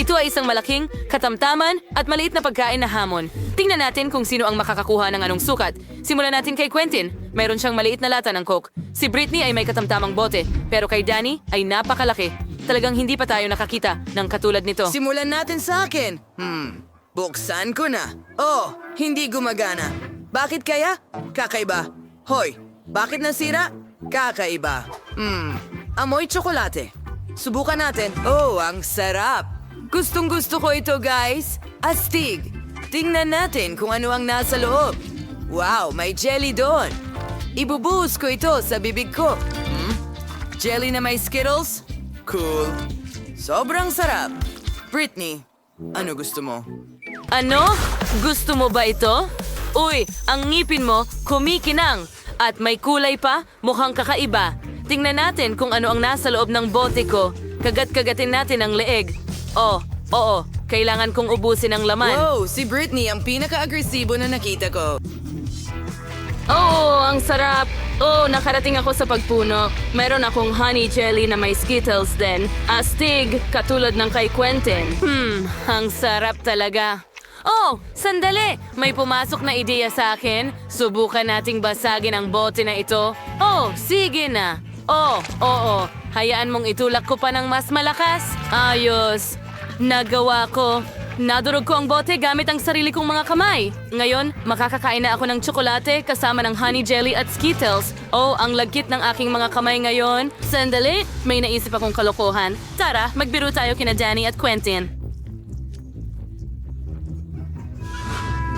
Ito ay isang malaking, katamtaman at maliit na pagkain na hamon. Tingnan natin kung sino ang makakakuha ng anong sukat. Simulan natin kay Quentin. Mayroon siyang maliit na lata ng Coke. Si Britney ay may katamtamang bote, pero kay Danny ay napakalaki. Talagang hindi pa tayo nakakita ng katulad nito. Simulan natin sa akin. Hmm, buksan ko na. Oh, hindi gumagana. Bakit kaya? Kakaiba. Hoy, bakit nasira? Kakaiba. Hmm, amoy tsokolate. Subukan natin. Oh, ang sarap. Gustong gusto ko ito, guys. Astig. Tingnan natin kung ano ang nasa loob. Wow, may jelly doon. Ibubuhos ko ito sa bibig ko. Hmm? Jelly na may Skittles? Cool. Sobrang sarap. Britney, ano gusto mo? Ano? Gusto mo ba ito? Uy, ang ngipin mo kumikinang at may kulay pa, mukhang kakaiba. Tingnan natin kung ano ang nasa loob ng bote ko. Kagat-kagatin natin ang leeg. Oh, oo, kailangan kong ubusin ang laman. Wow, si Britney ang pinaka-agresibo na nakita ko. Oo, ang sarap. Oo, nakarating ako sa pagpuno. Meron akong honey jelly na may Skittles din. Astig, katulad ng kay Quentin. Hmm, ang sarap talaga. Oh, sandali! May pumasok na ideya sa akin. Subukan nating basagin ang bote na ito. Oh, sige na. Oh, oo. Hayaan mong itulak ko pa ng mas malakas. Ayos. Nagawa ko. Nadurog ko ang bote gamit ang sarili kong mga kamay. Ngayon, makakakain na ako ng tsokolate kasama ng honey jelly at Skittles. Oh, ang lagkit ng aking mga kamay ngayon. Sandali, may naisip akong kalokohan. Tara, magbiro tayo kina Danny at Quentin.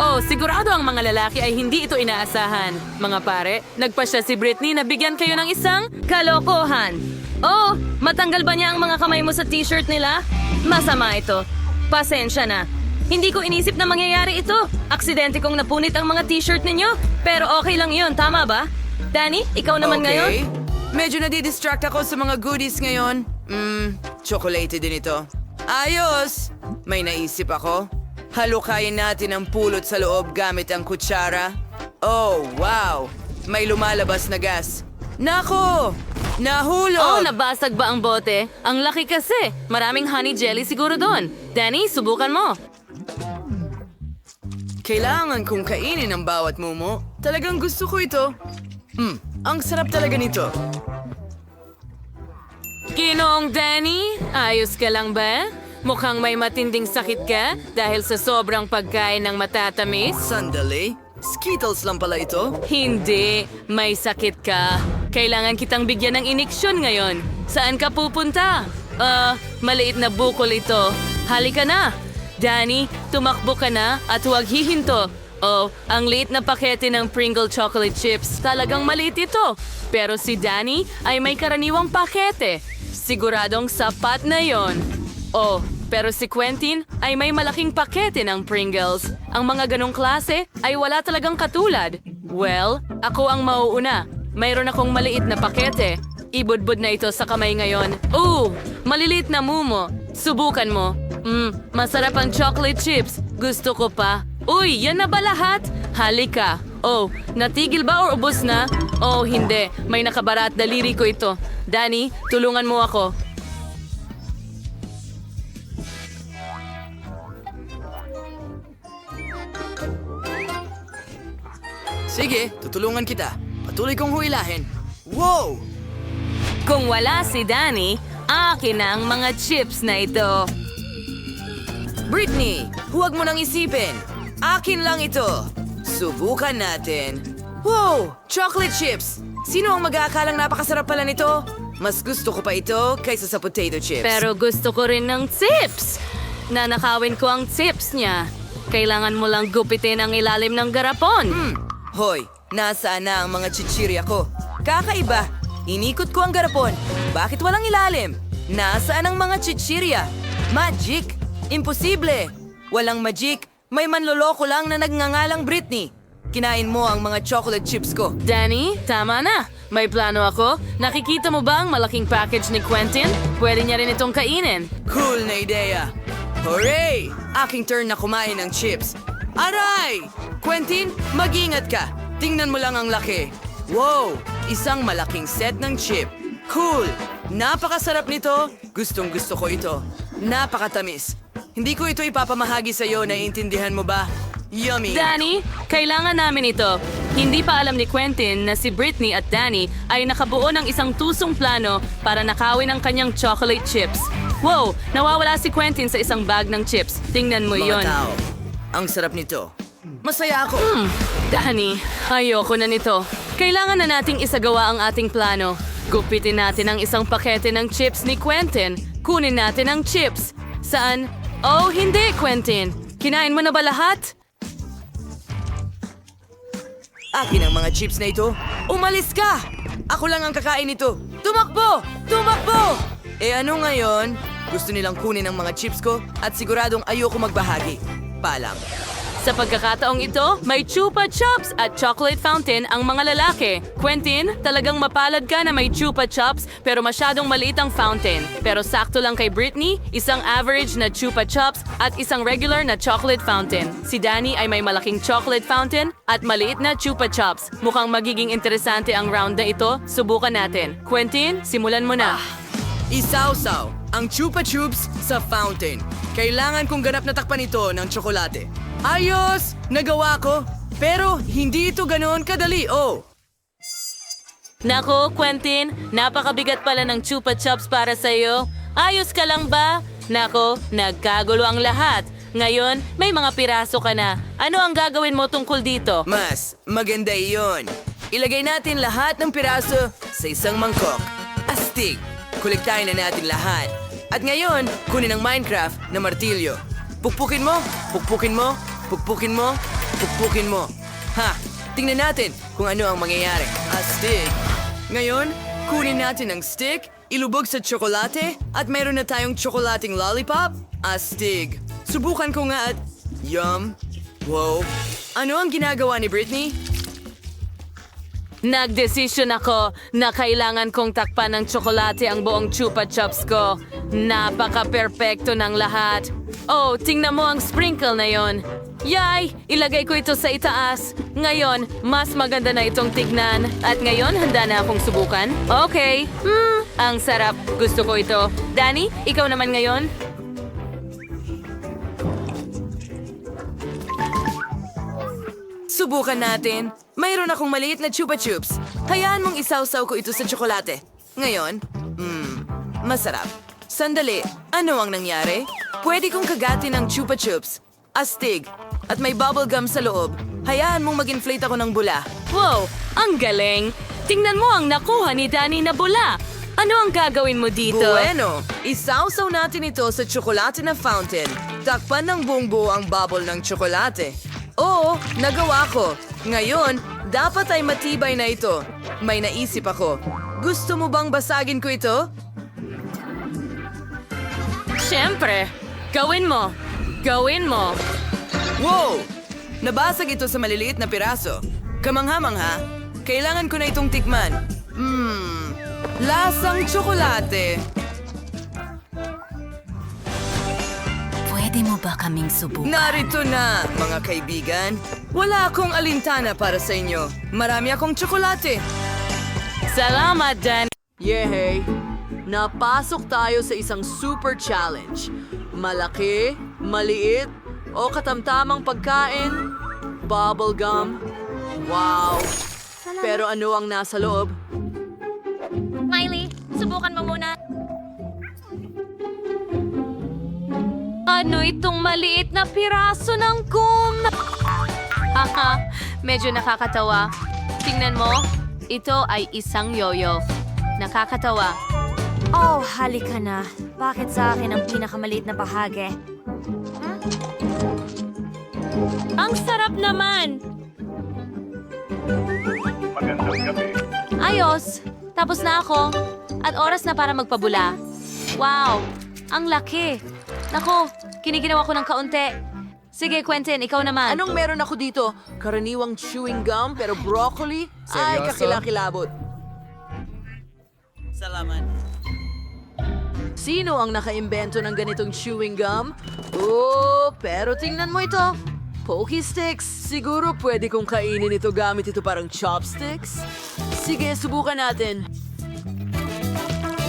Oh, sigurado ang mga lalaki ay hindi ito inaasahan. Mga pare, nagpasya si Britney na bigyan kayo ng isang kalokohan. Oh, matanggal ba niya ang mga kamay mo sa t-shirt nila? Masama ito. Pasensya na. Hindi ko inisip na mangyayari ito. Aksidente kong napunit ang mga t-shirt ninyo. Pero okay lang yun, tama ba? Danny, ikaw naman ngayon? okay. Medyo nadidistract ako sa mga goodies ngayon. Mmm, chocolate din ito. Ayos! May naisip ako. Halukayin natin ang pulot sa loob gamit ang kutsara. Oh, wow! May lumalabas na gas. Nako! Nahulog! Oh, nabasag ba ang bote? Ang laki kasi. Maraming honey jelly siguro doon. Danny, subukan mo. Kailangan kong kainin ang bawat mumo. Talagang gusto ko ito. Hmm, ang sarap talaga nito. Ginoong Danny, ayos ka lang ba? Mukhang may matinding sakit ka dahil sa sobrang pagkain ng matatamis? Sandali, Skittles lang pala ito. Hindi, may sakit ka. Kailangan kitang bigyan ng iniksyon ngayon. Saan ka pupunta? Ah, maliit na bukol ito. Halika na. Danny, tumakbo ka na at huwag hihinto. Oh, ang liit na pakete ng Pringle chocolate chips. Talagang maliit ito. Pero si Danny ay may karaniwang pakete. Siguradong sapat na yon. Oh, pero si Quentin ay may malaking pakete ng Pringles. Ang mga ganong klase ay wala talagang katulad. Well, ako ang mauuna. Mayroon akong maliit na pakete. Ibudbud na ito sa kamay ngayon. Ooh, maliliit na mumo. Subukan mo. Mm, masarap ang chocolate chips. Gusto ko pa. Uy, yan na ba lahat? Halika. Oh, natigil ba or ubos na? Oh, hindi. May nakabara at daliri ko ito. Danny, tulungan mo ako. Sige, tutulungan kita. Patuloy kong huilahin. Wow! Kung wala si Danny, akin na ang mga chips na ito. Britney, huwag mo nang isipin. Akin lang ito. Subukan natin. Wow! Chocolate chips! Sino ang mag-aakalang napakasarap pala nito? Mas gusto ko pa ito kaysa sa potato chips. Pero gusto ko rin ng chips. Nanakawin ko ang chips niya. Kailangan mo lang gupitin ang ilalim ng garapon. Hmm. Hoy, nasaan na ang mga chichirya ko? Kakaiba. Inikot ko ang garapon. Bakit walang ilalim? Nasaan ang mga chichirya? Magic? Imposible. Walang magic. May manloloko lang na nagngangalang Britney. Kinain mo ang mga chocolate chips ko. Danny, tama na. May plano ako. Nakikita mo ba ang malaking package ni Quentin? Pwede niya rin itong kainin. Cool na ideya. Hooray! Aking turn na kumain ng chips. Aray! Quentin, mag-ingat ka. Tingnan mo lang ang laki. Wow! Isang malaking set ng chip. Cool! Napakasarap nito. Gustong gusto ko ito. Napakatamis. Hindi ko ito ipapamahagi sa'yo, naiintindihan mo ba? Yummy! Danny, kailangan namin ito. Hindi pa alam ni Quentin na si Britney at Danny ay nakabuo ng isang tusong plano para nakawin ang kanyang chocolate chips. Wow! Nawawala si Quentin sa isang bag ng chips. Tingnan mo Mga yon. tao, ang sarap nito. Masaya ako. Danny, ayoko na nito. Kailangan na nating isagawa ang ating plano. Gupitin natin ang isang pakete ng chips ni Quentin. Kunin natin ang chips. Saan? Oh, hindi, Quentin. Kinain mo na ba lahat? Akin ang mga chips na ito. Umalis ka! Ako lang ang kakain nito. Tumakbo! Tumakbo! Eh ano ngayon? Gusto nilang kunin ang mga chips ko at siguradong ayoko magbahagi. Paalam. Sa pagkakataong ito, may Chupa Chups at chocolate fountain ang mga lalaki. Quentin, talagang mapalad ka na may Chupa Chups pero masyadong maliit ang fountain. Pero sakto lang kay Britney, isang average na Chupa Chups at isang regular na chocolate fountain. Si Danny ay may malaking chocolate fountain at maliit na Chupa Chups. Mukhang magiging interesante ang round na ito. Subukan natin. Quentin, simulan mo na. Isawsaw ang Chupa Chups sa fountain. Kailangan kong ganap na takpan ito ng tsokolate. Ayos! Nagawa ko! Pero hindi ito ganoon kadali, oh! Nako, Quentin, napakabigat pala ng chupa chups para sa'yo. Ayos ka lang ba? Nako, nagkagulo ang lahat. Ngayon, may mga piraso ka na. Ano ang gagawin mo tungkol dito? Mas maganda iyon. Ilagay natin lahat ng piraso sa isang mangkok. Astig! Kolektahin na natin lahat. At ngayon, kunin ang Minecraft na martilyo. Pukpukin mo, pukpukin mo, pukpukin mo, pukpukin mo. Ha! Tingnan natin kung ano ang mangyayari. Astig! Ngayon, kunin natin ang stick, ilubog sa tsokolate, at mayroon na tayong tsokolating lollipop. Astig! Subukan ko nga at... Yum! Wow! Ano ang ginagawa ni Britney? Nagdesisyon ako na kailangan kong takpan ng tsokolate ang buong chupa chups ko. Napaka-perpekto ng lahat. Oh, tingnan mo ang sprinkle na yon. Yay! Ilagay ko ito sa itaas. Ngayon, mas maganda na itong tignan. At ngayon, handa na akong subukan. Okay. Hmm, ang sarap. Gusto ko ito. Danny, ikaw naman ngayon? Subukan natin. Mayroon akong maliit na chupa chups. Hayaan mong isawsaw ko ito sa tsokolate. Ngayon, mmm, masarap. Sandali, ano ang nangyari? Pwede kong kagatin ng chupa chups. Astig. At may bubble gum sa loob. Hayaan mong mag-inflate ako ng bula. Wow, ang galing! Tingnan mo ang nakuha ni Danny na bula. Ano ang gagawin mo dito? Bueno, isawsaw natin ito sa tsokolate na fountain. Takpan ng buong buo ang bubble ng tsokolate. Oo, nagawa ko. Ngayon, dapat ay matibay na ito. May naisip ako. Gusto mo bang basagin ko ito? Siyempre, gawin mo. Gawin mo. Wow! Nabasag ito sa maliliit na piraso. Kamangha-mangha, kailangan ko na itong tikman. Mmm, lasang tsokolate. Pwede mo ba kaming subukan? Narito na, mga kaibigan. Wala akong alintana para sa inyo. Marami akong tsokolate. Salamat, Dan. Yehey! Napasok tayo sa isang super challenge. Malaki, maliit, o katamtamang pagkain, bubble gum. Wow! Pero ano ang nasa loob? Ano itong maliit na piraso ng gum? Haha, medyo nakakatawa. Tingnan mo, ito ay isang yoyo. Nakakatawa. Oh, halika na. Bakit sa akin ang pinakamaliit na bahagi? Ang sarap naman! Magandang gabi. Ayos! Tapos na ako. At oras na para magpabula. Wow! Ang laki! Nako, kiniginawa ko ng kaunti. Sige, Quentin, ikaw naman. Anong meron ako dito? Karaniwang chewing gum pero broccoli? Ay, kakilakilabot. Salamat. Sino ang nakaimbento ng ganitong chewing gum? Oh, pero tingnan mo ito. Pokey sticks. Siguro pwede kong kainin ito gamit ito parang chopsticks. Sige, subukan natin.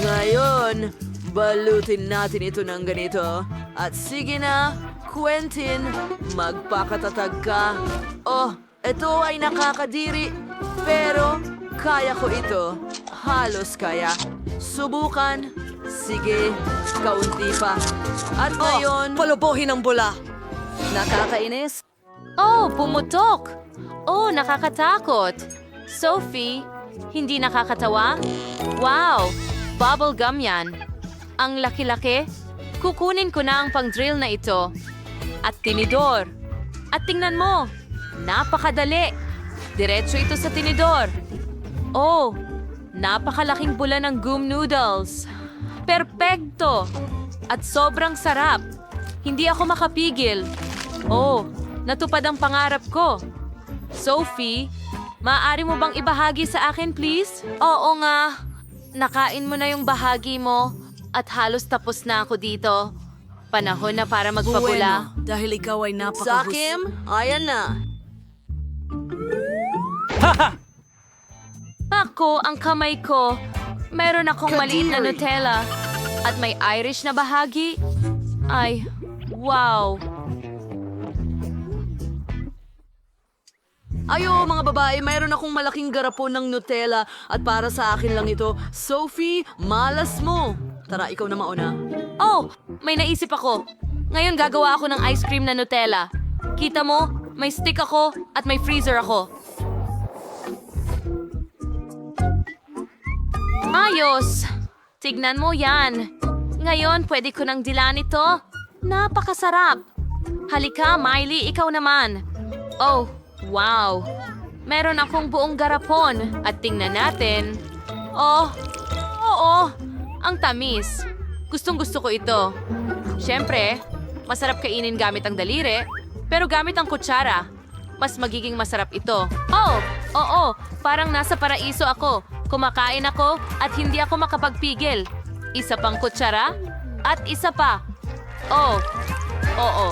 Ngayon, balutin natin ito ng ganito. At sige na, Quentin, magpakatatag ka. Oh, ito ay nakakadiri. Pero, kaya ko ito. Halos kaya. Subukan. Sige, kaunti pa. At ngayon... palubuhin ang bula. Nakakainis. Oh, pumutok! Oh, nakakatakot. Sophie, hindi nakakatawa? Wow, bubble gum yan. Ang laki-laki. Kukunin ko na ang pang-drill na ito. At tinidor. At tingnan mo, napakadali. Diretso ito sa tinidor. Oh, napakalaking bula ng goom noodles. Perpekto! At sobrang sarap. Hindi ako makapigil. Oh, natupad ang pangarap ko. Sophie, maaari mo bang ibahagi sa akin, please? Oo nga. Nakain mo na yung bahagi mo at halos tapos na ako dito. Panahon na para magpabula. dahil ikaw ay napakahus... Sakim, ayan na. Ako, ang kamay ko. Meron akong maliit na. Nutella. At may Irish na bahagi. Ay, wow. Ayo mga babae, mayroon akong malaking garapon ng Nutella at para sa akin lang ito. Sophie, malas mo. Tara, ikaw na mauna. Oh, may naisip ako. Ngayon gagawa ako ng ice cream na Nutella. Kita mo, may stick ako at may freezer ako. Ayos! Tignan mo yan. Ngayon, pwede ko nang dilan ito. Napakasarap. Halika, Miley, ikaw naman. Oh, wow. Meron akong buong garapon. At tingnan natin. Oh, oo. Ang tamis. Gustong gusto ko ito. Siyempre, masarap kainin gamit ang daliri, pero gamit ang kutsara, mas magiging masarap ito. Oh, oo, parang nasa paraiso ako. Kumakain ako at hindi ako makapagpigil. Isa pang kutsara at isa pa. Oh, oo.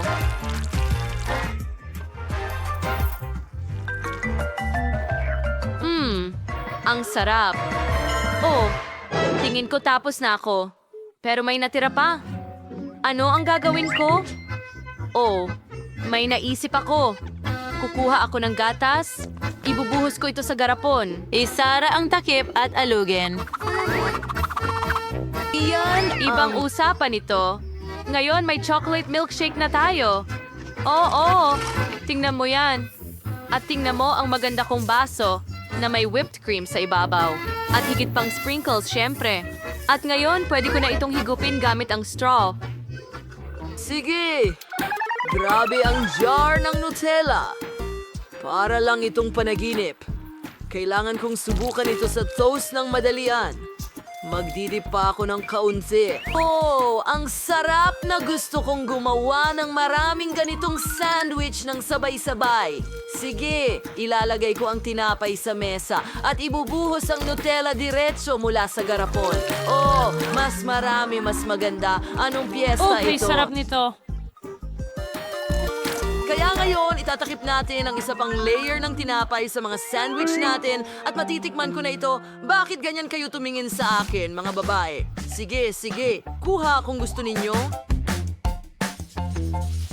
Mmm, ang sarap. Oh, tingin ko tapos na ako. Pero may natira pa. Ano ang gagawin ko? Oh, may naisip ako. Kukuha ako ng gatas, ibubuhos ko ito sa garapon. Isara ang takip at alugin. Iyan, ibang usapan ito. Ngayon may chocolate milkshake na tayo. Oo, tingnan mo yan. At tingnan mo ang maganda kong baso na may whipped cream sa ibabaw. At higit pang sprinkles, syempre. At ngayon, pwede ko na itong higupin gamit ang straw. Sige! Grabe ang jar ng Nutella. Para lang itong panaginip. Kailangan kong subukan ito sa toast ng madalian. Magdidip pa ako ng kaunti. Oh, ang sarap na gusto kong gumawa ng maraming ganitong sandwich ng sabay-sabay. Sige, ilalagay ko ang tinapay sa mesa at ibubuhos ang Nutella diretso mula sa garapon. Oh, mas marami, mas maganda. Anong piyesta ito? nito. Kaya ngayon, itatakip natin ang isa pang layer ng tinapay sa mga sandwich natin at matitikman ko na ito. Bakit ganyan kayo tumingin sa akin, mga babae? Sige, sige. Kuha kung gusto ninyo.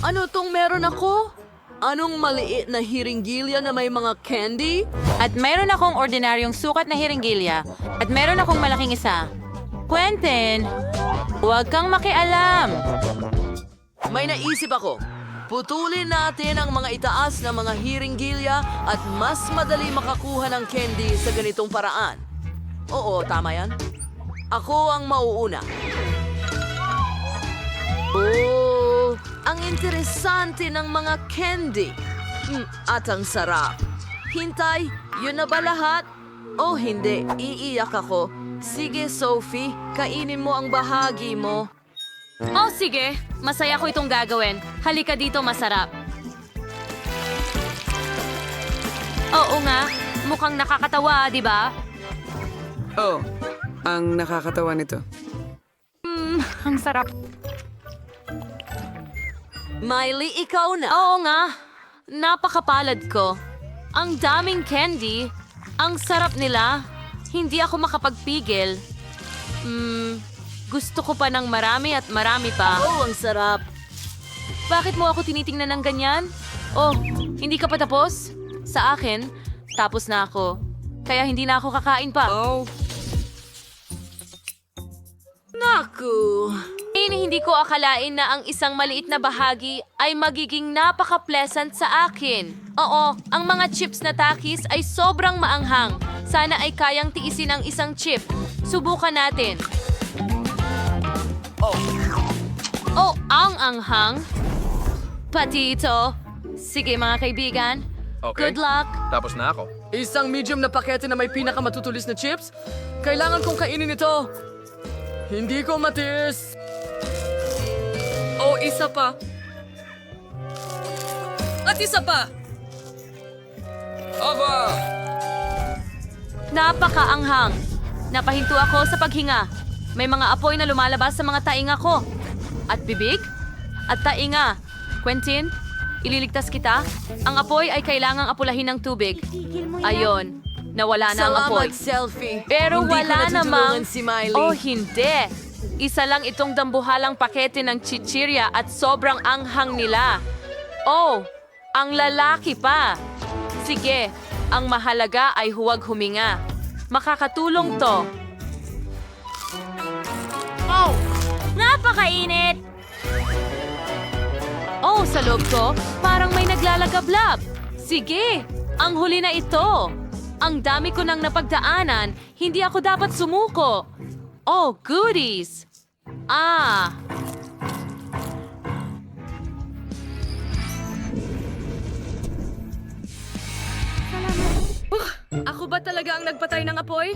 Ano tong meron ako? Anong maliit na hiringgilya na may mga candy? At mayroon akong ordinaryong sukat na hiringgilya. At mayroon akong malaking isa. Quentin, huwag kang makialam. May naisip ako. Putulin natin ang mga itaas na mga hiringgilya at mas madali makakuha ng candy sa ganitong paraan. Oo, tama yan. Ako ang mauuna. Oh, ang interesante ng mga candy. Hmm, at ang sarap. Hintay, yun na ba lahat? Oh, hindi. Iiyak ako. Sige, Sophie, kainin mo ang bahagi mo. Oh, sige. Masaya ko itong gagawin. Halika dito, masarap. Oo nga. Mukhang nakakatawa, di ba? Oh, ang nakakatawa nito. Hmm, ang sarap. Miley, ikaw na. Oo nga. Napakapalad ko. Ang daming candy. Ang sarap nila. Hindi ako makapagpigil. Hmm, gusto ko pa ng marami at marami pa. Oh, ang sarap. bakit mo ako tinitingnan ng ganyan? Oh, hindi ka pa tapos? Sa akin, tapos na ako. Kaya hindi na ako kakain pa. Oh, Naku! hindi ko akalain na ang isang maliit na bahagi ay magiging napaka-pleasant sa akin. Oo, ang mga chips na takis ay sobrang maanghang. Sana ay kayang tiisin ang isang chip. Subukan natin. Oh, ang anghang. Pati ito. Sige mga kaibigan. Okay. Good luck. Tapos na ako. Isang medium na pakete na may pinakamatutulis na chips? Kailangan kong kainin ito. Hindi ko matiis. Oh, isa pa. At isa pa. Aba! Napakaanghang. Napahinto ako sa paghinga. May mga apoy na lumalabas sa mga tainga ko. At bibig? At tainga. Quentin, ililigtas kita. Ang apoy ay kailangang apulahin ng tubig. Ayon, nawala na ang apoy. selfie. Pero Hindi wala namang... si Miley. Oh, hindi. Isa lang itong dambuhalang pakete ng chichirya at sobrang anghang nila. Oh, ang lalaki pa. Sige, ang mahalaga ay huwag huminga. Makakatulong to. Napakainit! Oh, sa loob ko, parang may naglalagablab. Sige, ang huli na ito. Ang dami ko nang napagdaanan, hindi ako dapat sumuko. Oh, goodies! Ah, Ako ba talaga ang nagpatay ng apoy?